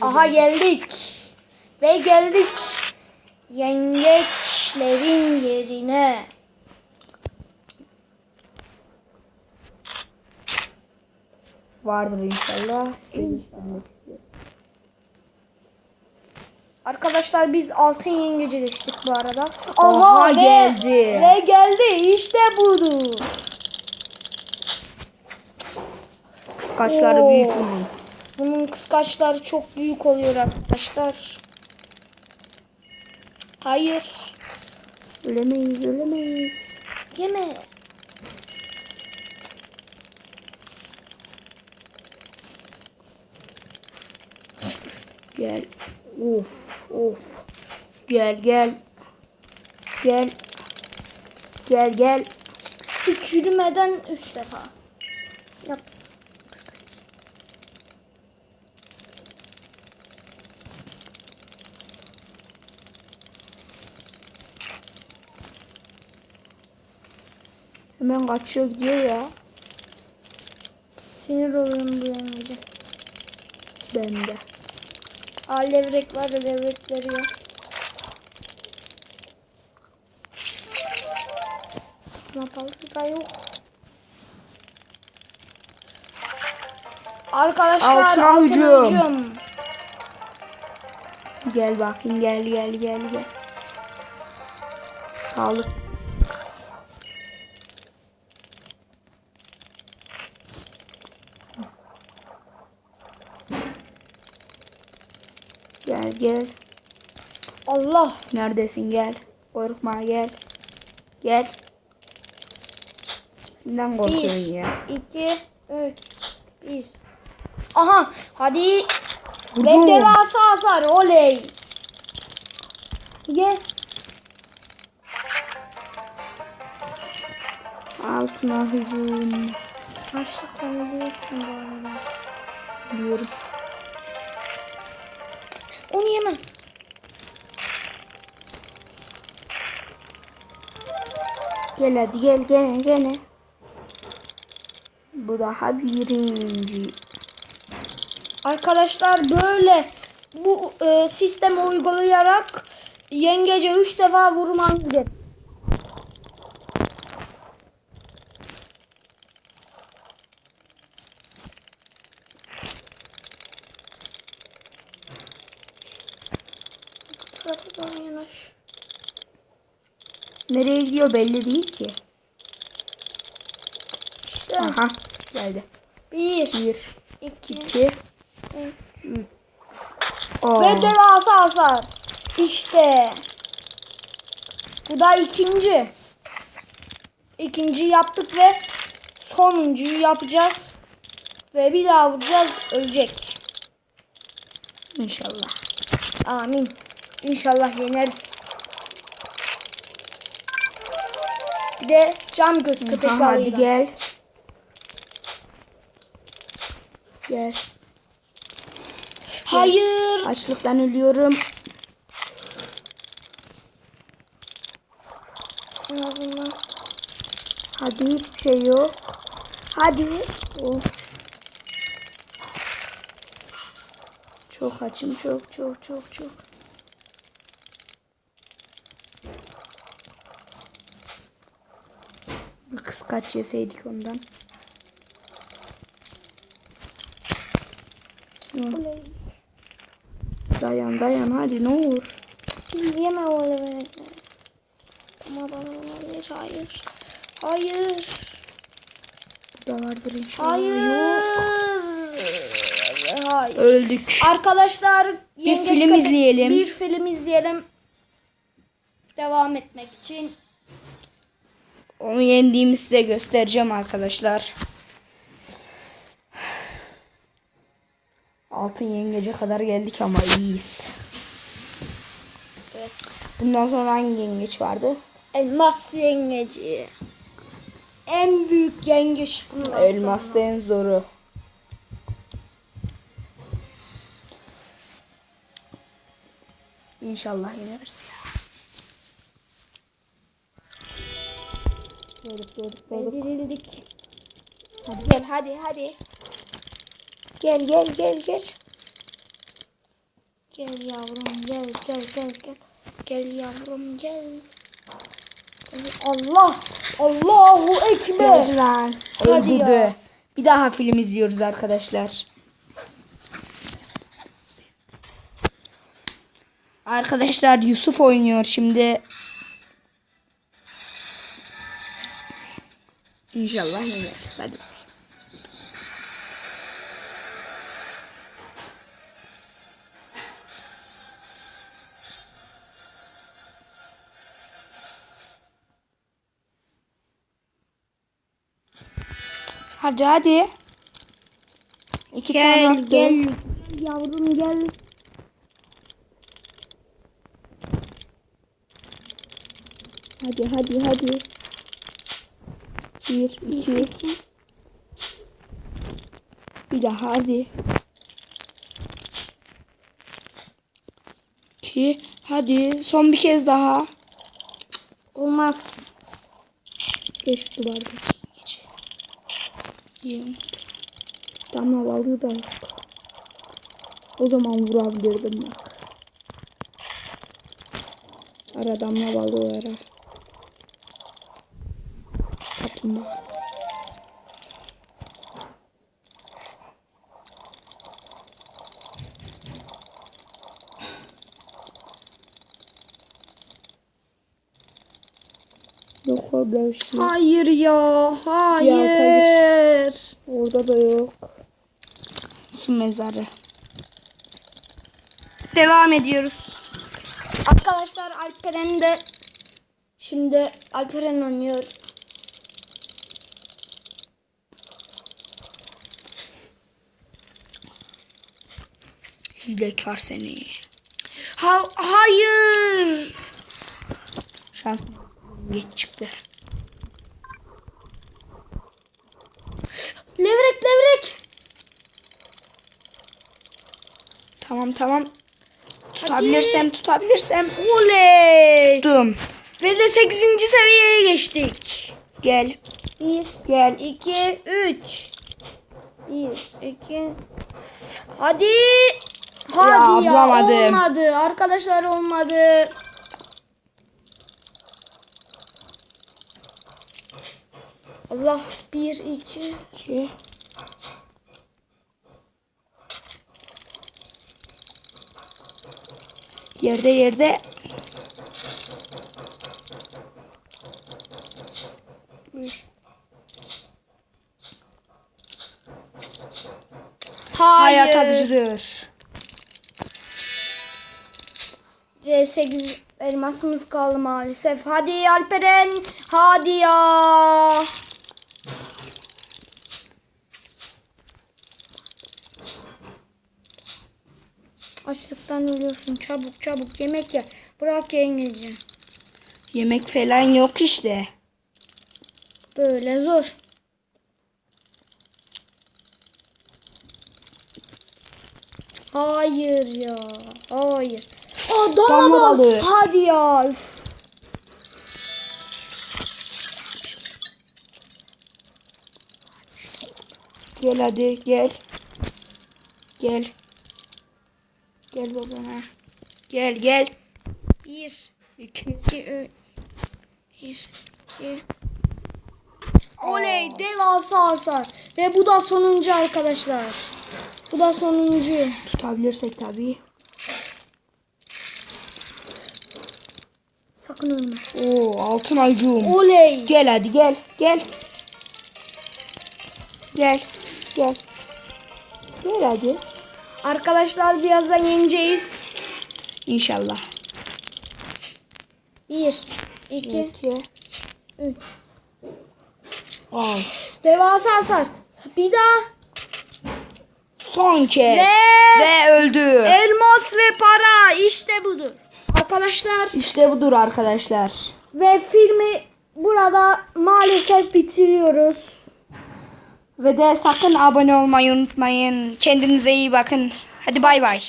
Aha geldik. Ve geldik. Yengeçlerin yerine. Vardır inşallah. Arkadaşlar biz altın yengece geçtik bu arada. Aha, ve- geldi. Ve geldi işte budur. Kıskaçları Oo. büyük bunun. Bunun kıskaçları çok büyük oluyor arkadaşlar. Hayır. Ölemeyiz ölemeyiz. Yeme. Gel. Of of. Gel gel. Gel. Gel gel. Üç yürümeden üç defa. Yapsın. Hemen kaçıyor gidiyor ya. Sinir oluyorum bu yengece. Ben de. Aa levrek var levrekleri yok. Da yok. Arkadaşlar altın hücum. hücum. Gel bakayım gel gel gel gel. Sağlık. Gel. Allah. Neredesin gel. Korkma gel. Gel. Kimden korkuyorsun Bir, ya? iki, üç, bir. Aha hadi. Ve Vurdum. devasa hasar oley. Gel. Altına hücum. Açlıktan ölüyorsun bu arada. Diyorum. Onu yeme. Gel hadi gel gene gene. Bu daha birinci. Arkadaşlar böyle bu e, sistemi uygulayarak yengece 3 defa vurman gerek. Doğru yanaş. Nereye gidiyor belli değil ki. İşte Aha geldi. 1, Bir, 2, iki, 3. Aa, Ve devasa hasar. İşte. Bu da ikinci. İkinci yaptık ve sonuncuyu yapacağız. Ve bir daha vuracağız. Ölecek. İnşallah. Amin. İnşallah yeneriz. Bir de cam göz köpek Aha, hadi balığıyla. gel. Gel. Hayır. Açlıktan ölüyorum. En azından. Hadi hiçbir şey yok. Hadi. Of. Çok açım çok çok çok çok. Kıskaç yeseydik ondan. Oley. Dayan dayan hadi ne olur. Yeme levenekleri. Ama bana hayır. Hayır. Hayır. Burada vardır inşallah. Hayır. Hayır. Öldük. Arkadaşlar yengeç film izleyelim. Bir film izleyelim. Devam etmek için. Onu yendiğimi size göstereceğim arkadaşlar. Altın yengece kadar geldik ama iyiyiz. Evet. Bundan sonra hangi yengeç vardı? Elmas yengeci. En büyük yengeç bundan Elmas da en zoru. İnşallah yeneriz ya. Doğduk doğduk doğduk. Dirildik. Hadi gel hadi hadi. Gel gel gel gel. Gel yavrum gel gel gel gel. Gel yavrum gel. Gel. Allah! Allahu Ekber! Gel lan. Hadi Öldürdü. ya. Bir daha film izliyoruz arkadaşlar. Arkadaşlar Yusuf oynuyor şimdi. İnşallah yeneriz. Hadi. Hadi hadi. İki tane Gel attı. gel. Gel yavrum gel. Hadi hadi hadi. Bir, iki. Bir daha hadi. İki. Hadi. Son bir kez daha. Olmaz. Geç duvarda. Geç. Damla balığı da yok. O zaman vurabilirdim bak. Ara damla balığı ara. Kaplumbağa. Yok orada bir şey. Hayır ya. Hayır. Orada da yok. Su mezarı. Devam ediyoruz. Arkadaşlar Alperen de şimdi Alperen oynuyor. Hilekar seni. Ha hayır. Şans geç çıktı. Levrek levrek. Tamam tamam. Tutabilirsem tutabilirsem. Oley. Tuttum. Ve de 8. seviyeye geçtik. Gel. 1 Gel. 2 3 1 2 Hadi. Hadi ya, bulamadım. olmadı. Arkadaşlar olmadı. Allah 1 2 İki. Yerde yerde. Hayır. Hayat acıdır. Ve 8 elmasımız kaldı maalesef. Hadi Alperen. Hadi ya. Açlıktan ölüyorsun. Çabuk çabuk yemek ye. Bırak yengeci. Yemek falan yok işte. Böyle zor. Hayır ya. Hayır. Aa, damla, Damla balığı. balığı. Hadi ya. Üf. Gel hadi gel. Gel. Gel babana. Gel gel. Bir, İki. iki. Bir, iki. Oley devasa hasar. Ve bu da sonuncu arkadaşlar. Bu da sonuncu. Tutabilirsek tabii. Ölme. Oo altın aycuğum. Oley. Gel hadi gel. Gel. Gel. Gel. Gel hadi. Arkadaşlar birazdan yeneceğiz. İnşallah. Bir, iki, İki. üç. Al. Devasa hasar. Bir daha. Son kez. Ve- Ve öldü. Elmas ve para işte budur. Arkadaşlar İşte budur arkadaşlar. ve filmi burada maalesef bitiriyoruz. Ve de sakın abone olmayı unutmayın. Kendinize iyi bakın. Hadi bay bay.